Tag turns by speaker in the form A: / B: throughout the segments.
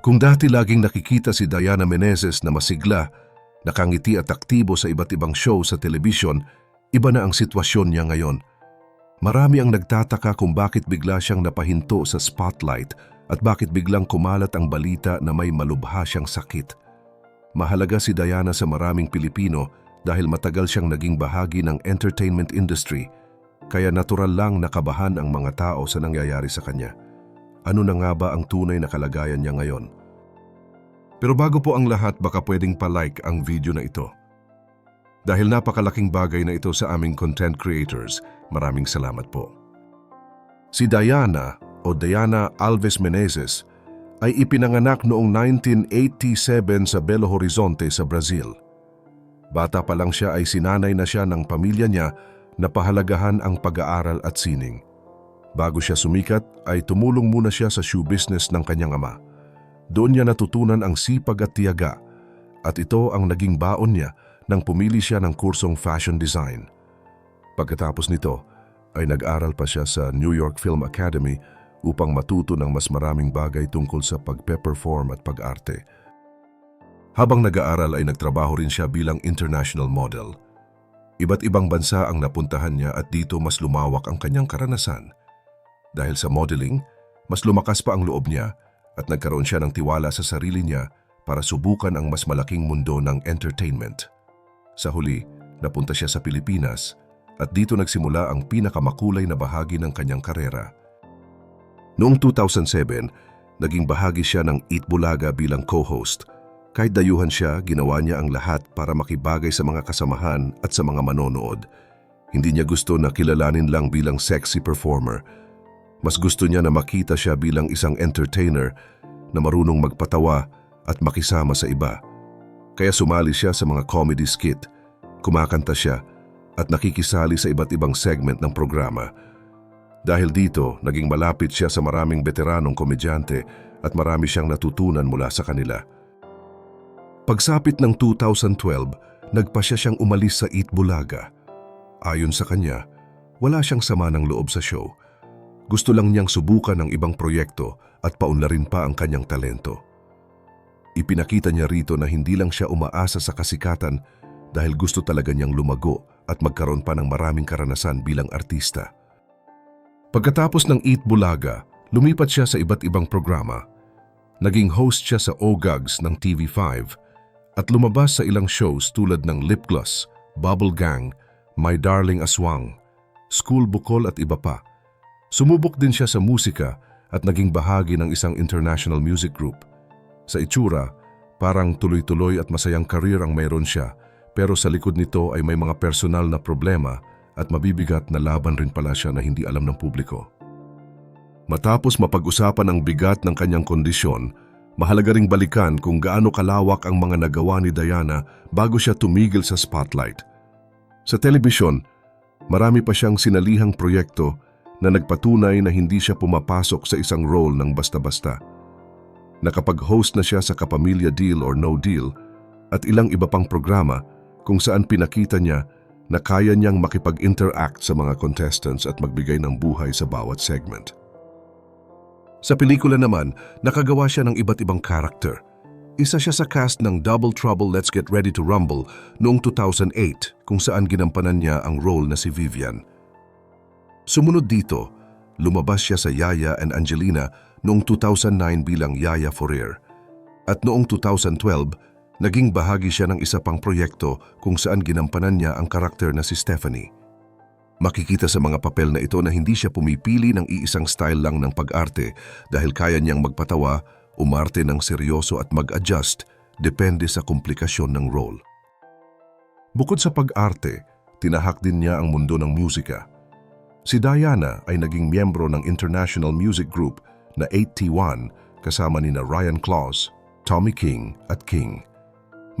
A: Kung dati laging nakikita si Diana Menezes na masigla, nakangiti at aktibo sa iba't ibang show sa telebisyon, iba na ang sitwasyon niya ngayon. Marami ang nagtataka kung bakit bigla siyang napahinto sa spotlight at bakit biglang kumalat ang balita na may malubha siyang sakit. Mahalaga si Diana sa maraming Pilipino dahil matagal siyang naging bahagi ng entertainment industry, kaya natural lang nakabahan ang mga tao sa nangyayari sa kanya. Ano na nga ba ang tunay na kalagayan niya ngayon? Pero bago po ang lahat, baka pwedeng pa-like ang video na ito. Dahil napakalaking bagay na ito sa aming content creators, maraming salamat po. Si Diana o Diana Alves Menezes ay ipinanganak noong 1987 sa Belo Horizonte sa Brazil. Bata pa lang siya ay sinanay na siya ng pamilya niya na pahalagahan ang pag-aaral at sining. Bago siya sumikat ay tumulong muna siya sa shoe business ng kanyang ama. Doon niya natutunan ang sipag at tiyaga at ito ang naging baon niya nang pumili siya ng kursong fashion design. Pagkatapos nito ay nag-aral pa siya sa New York Film Academy upang matuto ng mas maraming bagay tungkol sa pagpe-perform at pag-arte. Habang nag-aaral ay nagtrabaho rin siya bilang international model. Iba't ibang bansa ang napuntahan niya at dito mas lumawak ang kanyang karanasan. Dahil sa modeling, mas lumakas pa ang loob niya at nagkaroon siya ng tiwala sa sarili niya para subukan ang mas malaking mundo ng entertainment. Sa huli, napunta siya sa Pilipinas at dito nagsimula ang pinakamakulay na bahagi ng kanyang karera. Noong 2007, naging bahagi siya ng Eat Bulaga bilang co-host. Kahit dayuhan siya, ginawa niya ang lahat para makibagay sa mga kasamahan at sa mga manonood. Hindi niya gusto na kilalanin lang bilang sexy performer. Mas gusto niya na makita siya bilang isang entertainer na marunong magpatawa at makisama sa iba. Kaya sumali siya sa mga comedy skit, kumakanta siya at nakikisali sa iba't ibang segment ng programa. Dahil dito, naging malapit siya sa maraming veteranong komedyante at marami siyang natutunan mula sa kanila. Pagsapit ng 2012, nagpasya siyang umalis sa Eat Bulaga. Ayon sa kanya, wala siyang sama ng loob sa show. Gusto lang niyang subukan ang ibang proyekto at paunlarin pa ang kanyang talento. Ipinakita niya rito na hindi lang siya umaasa sa kasikatan dahil gusto talaga niyang lumago at magkaroon pa ng maraming karanasan bilang artista. Pagkatapos ng Eat Bulaga, lumipat siya sa iba't ibang programa. Naging host siya sa OGAGS ng TV5 at lumabas sa ilang shows tulad ng Lip Gloss, Bubble Gang, My Darling Aswang, School Bukol at iba pa. Sumubok din siya sa musika at naging bahagi ng isang international music group. Sa itsura, parang tuloy-tuloy at masayang karir ang mayroon siya pero sa likod nito ay may mga personal na problema at mabibigat na laban rin pala siya na hindi alam ng publiko. Matapos mapag-usapan ang bigat ng kanyang kondisyon, mahalaga ring balikan kung gaano kalawak ang mga nagawa ni Diana bago siya tumigil sa spotlight. Sa telebisyon, marami pa siyang sinalihang proyekto na nagpatunay na hindi siya pumapasok sa isang role ng basta-basta. Nakapag-host na siya sa Kapamilya Deal or No Deal at ilang iba pang programa kung saan pinakita niya na kaya niyang makipag-interact sa mga contestants at magbigay ng buhay sa bawat segment. Sa pelikula naman, nakagawa siya ng iba't ibang karakter. Isa siya sa cast ng Double Trouble Let's Get Ready to Rumble noong 2008 kung saan ginampanan niya ang role na si Vivian. Sumunod dito, lumabas siya sa Yaya and Angelina noong 2009 bilang Yaya Fourier. At noong 2012, naging bahagi siya ng isa pang proyekto kung saan ginampanan niya ang karakter na si Stephanie. Makikita sa mga papel na ito na hindi siya pumipili ng iisang style lang ng pag-arte dahil kaya niyang magpatawa, umarte ng seryoso at mag-adjust depende sa komplikasyon ng role. Bukod sa pag-arte, tinahak din niya ang mundo ng musika. Si Diana ay naging miyembro ng international music group na 8T1 kasama ni na Ryan Claus, Tommy King at King.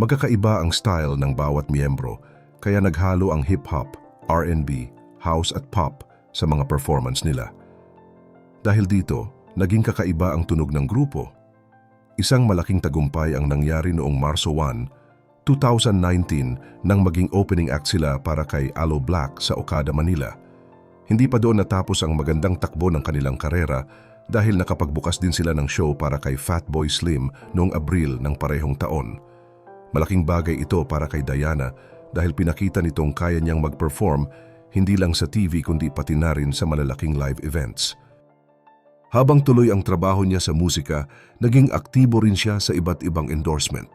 A: Magkakaiba ang style ng bawat miyembro kaya naghalo ang hip-hop, R&B, house at pop sa mga performance nila. Dahil dito, naging kakaiba ang tunog ng grupo. Isang malaking tagumpay ang nangyari noong Marso 1, 2019 nang maging opening act sila para kay Aloe Black sa Okada, Manila. Hindi pa doon natapos ang magandang takbo ng kanilang karera dahil nakapagbukas din sila ng show para kay Fatboy Slim noong Abril ng parehong taon. Malaking bagay ito para kay Diana dahil pinakita nitong kaya niyang mag-perform hindi lang sa TV kundi pati na rin sa malalaking live events. Habang tuloy ang trabaho niya sa musika, naging aktibo rin siya sa iba't ibang endorsement.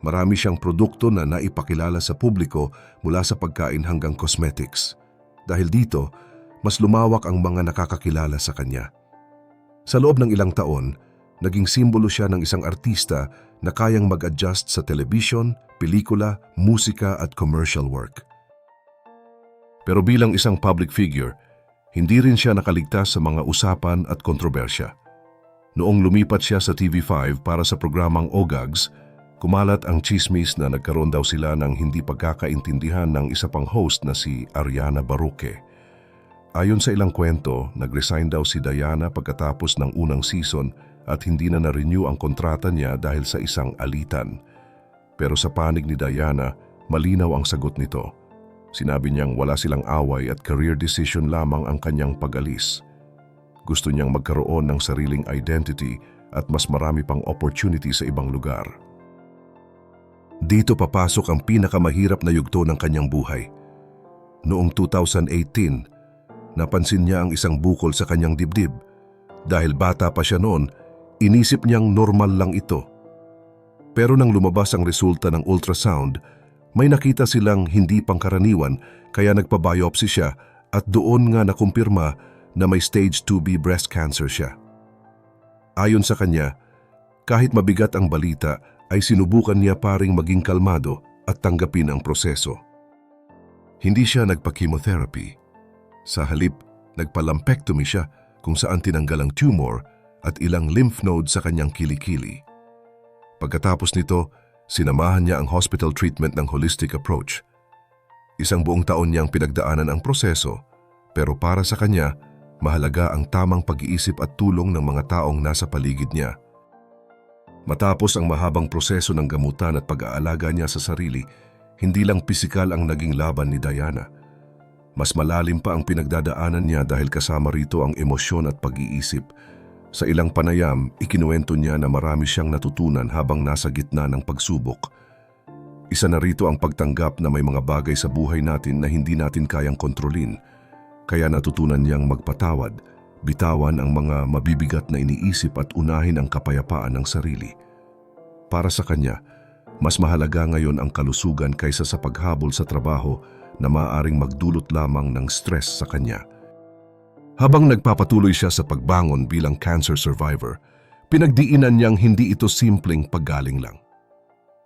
A: Marami siyang produkto na naipakilala sa publiko mula sa pagkain hanggang cosmetics. Dahil dito, mas lumawak ang mga nakakakilala sa kanya. Sa loob ng ilang taon, naging simbolo siya ng isang artista na kayang mag-adjust sa television, pelikula, musika at commercial work. Pero bilang isang public figure, hindi rin siya nakaligtas sa mga usapan at kontrobersya. Noong lumipat siya sa TV5 para sa programang Ogags, kumalat ang chismis na nagkaroon daw sila ng hindi pagkakaintindihan ng isa pang host na si Ariana Baruque. Ayon sa ilang kwento, nag-resign daw si Diana pagkatapos ng unang season at hindi na na-renew ang kontrata niya dahil sa isang alitan. Pero sa panig ni Diana, malinaw ang sagot nito. Sinabi niyang wala silang away at career decision lamang ang kanyang pag-alis. Gusto niyang magkaroon ng sariling identity at mas marami pang opportunity sa ibang lugar. Dito papasok ang pinakamahirap na yugto ng kanyang buhay. Noong 2018, napansin niya ang isang bukol sa kanyang dibdib. Dahil bata pa siya noon, inisip niyang normal lang ito. Pero nang lumabas ang resulta ng ultrasound, may nakita silang hindi pangkaraniwan kaya nagpa-biopsy siya at doon nga nakumpirma na may stage 2B breast cancer siya. Ayon sa kanya, kahit mabigat ang balita ay sinubukan niya paring maging kalmado at tanggapin ang proseso. Hindi siya nagpa-chemotherapy. Sa halip, nagpa-lumpectomy siya kung saan tinanggal ang tumor at ilang lymph node sa kanyang kilikili. Pagkatapos nito, sinamahan niya ang hospital treatment ng holistic approach. Isang buong taon niyang pinagdaanan ang proseso, pero para sa kanya, mahalaga ang tamang pag-iisip at tulong ng mga taong nasa paligid niya. Matapos ang mahabang proseso ng gamutan at pag-aalaga niya sa sarili, hindi lang pisikal ang naging laban ni Diana. Mas malalim pa ang pinagdadaanan niya dahil kasama rito ang emosyon at pag-iisip. Sa ilang panayam, ikinuwento niya na marami siyang natutunan habang nasa gitna ng pagsubok. Isa na rito ang pagtanggap na may mga bagay sa buhay natin na hindi natin kayang kontrolin. Kaya natutunan niyang magpatawad, bitawan ang mga mabibigat na iniisip at unahin ang kapayapaan ng sarili. Para sa kanya, mas mahalaga ngayon ang kalusugan kaysa sa paghabol sa trabaho na maaaring magdulot lamang ng stress sa kanya. Habang nagpapatuloy siya sa pagbangon bilang cancer survivor, pinagdiinan niyang hindi ito simpleng paggaling lang.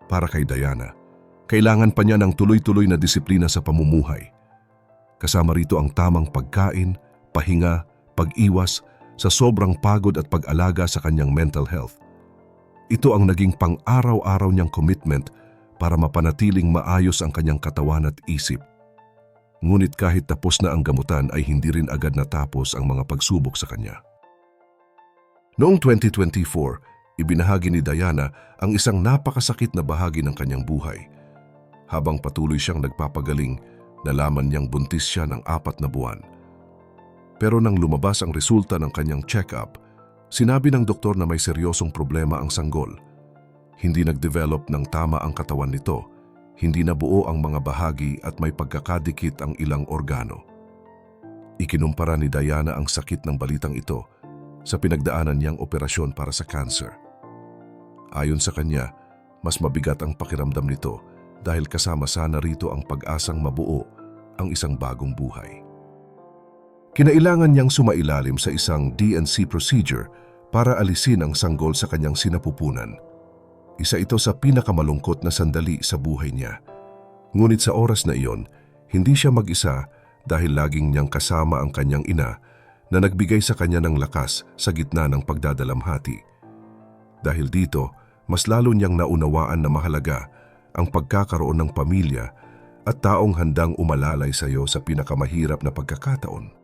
A: Para kay Diana, kailangan pa niya ng tuloy-tuloy na disiplina sa pamumuhay. Kasama rito ang tamang pagkain, pahinga, pag-iwas sa sobrang pagod at pag-alaga sa kanyang mental health. Ito ang naging pang-araw-araw niyang commitment para mapanatiling maayos ang kanyang katawan at isip. Ngunit kahit tapos na ang gamutan ay hindi rin agad natapos ang mga pagsubok sa kanya. Noong 2024, ibinahagi ni Diana ang isang napakasakit na bahagi ng kanyang buhay. Habang patuloy siyang nagpapagaling, nalaman niyang buntis siya ng apat na buwan. Pero nang lumabas ang resulta ng kanyang check-up, sinabi ng doktor na may seryosong problema ang sanggol. Hindi nag-develop ng tama ang katawan nito hindi na buo ang mga bahagi at may pagkakadikit ang ilang organo. Ikinumpara ni Diana ang sakit ng balitang ito sa pinagdaanan niyang operasyon para sa cancer. Ayon sa kanya, mas mabigat ang pakiramdam nito dahil kasama sana rito ang pag-asang mabuo ang isang bagong buhay. Kinailangan niyang sumailalim sa isang DNC procedure para alisin ang sanggol sa kanyang sinapupunan isa ito sa pinakamalungkot na sandali sa buhay niya. Ngunit sa oras na iyon, hindi siya mag-isa dahil laging niyang kasama ang kanyang ina na nagbigay sa kanya ng lakas sa gitna ng pagdadalamhati. Dahil dito, mas lalo niyang naunawaan na mahalaga ang pagkakaroon ng pamilya at taong handang umalalay sa iyo sa pinakamahirap na pagkakataon.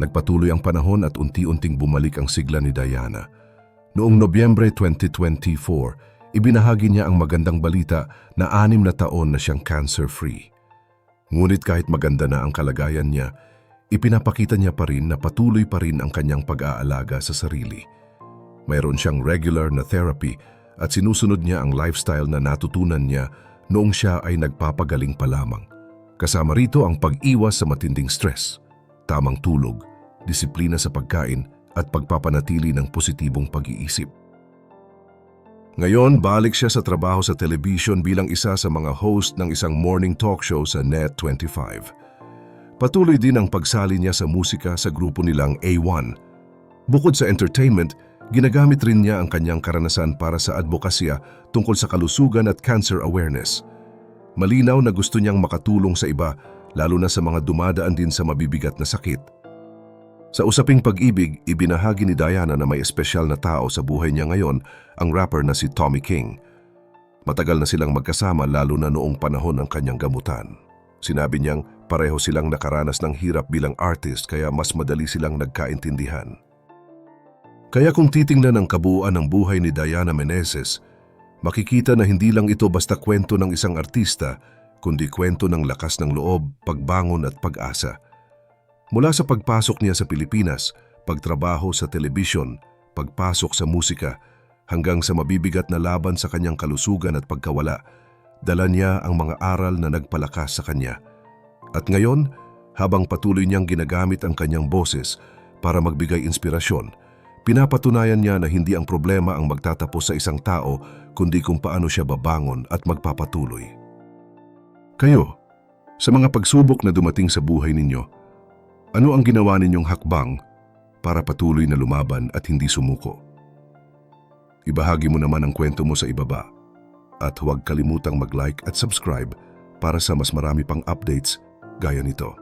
A: Nagpatuloy ang panahon at unti-unting bumalik ang sigla ni Diana – Noong Nobyembre 2024, ibinahagi niya ang magandang balita na anim na taon na siyang cancer-free. Ngunit kahit maganda na ang kalagayan niya, ipinapakita niya pa rin na patuloy pa rin ang kanyang pag-aalaga sa sarili. Mayroon siyang regular na therapy at sinusunod niya ang lifestyle na natutunan niya noong siya ay nagpapagaling pa lamang. Kasama rito ang pag-iwas sa matinding stress, tamang tulog, disiplina sa pagkain at pagpapanatili ng positibong pag-iisip. Ngayon, balik siya sa trabaho sa television bilang isa sa mga host ng isang morning talk show sa Net25. Patuloy din ang pagsali niya sa musika sa grupo nilang A1. Bukod sa entertainment, ginagamit rin niya ang kanyang karanasan para sa advokasya tungkol sa kalusugan at cancer awareness. Malinaw na gusto niyang makatulong sa iba, lalo na sa mga dumadaan din sa mabibigat na sakit. Sa usaping pag-ibig, ibinahagi ni Diana na may espesyal na tao sa buhay niya ngayon, ang rapper na si Tommy King. Matagal na silang magkasama lalo na noong panahon ng kanyang gamutan. Sinabi niyang pareho silang nakaranas ng hirap bilang artist kaya mas madali silang nagkaintindihan. Kaya kung titingnan ang kabuuan ng buhay ni Diana Meneses, makikita na hindi lang ito basta kwento ng isang artista, kundi kwento ng lakas ng loob, pagbangon at pag-asa. Mula sa pagpasok niya sa Pilipinas, pagtrabaho sa telebisyon, pagpasok sa musika, hanggang sa mabibigat na laban sa kanyang kalusugan at pagkawala, dala niya ang mga aral na nagpalakas sa kanya. At ngayon, habang patuloy niyang ginagamit ang kanyang boses para magbigay inspirasyon, pinapatunayan niya na hindi ang problema ang magtatapos sa isang tao kundi kung paano siya babangon at magpapatuloy. Kayo, sa mga pagsubok na dumating sa buhay ninyo, ano ang ginawa ninyong hakbang para patuloy na lumaban at hindi sumuko? Ibahagi mo naman ang kwento mo sa ibaba at huwag kalimutang mag-like at subscribe para sa mas marami pang updates gaya nito.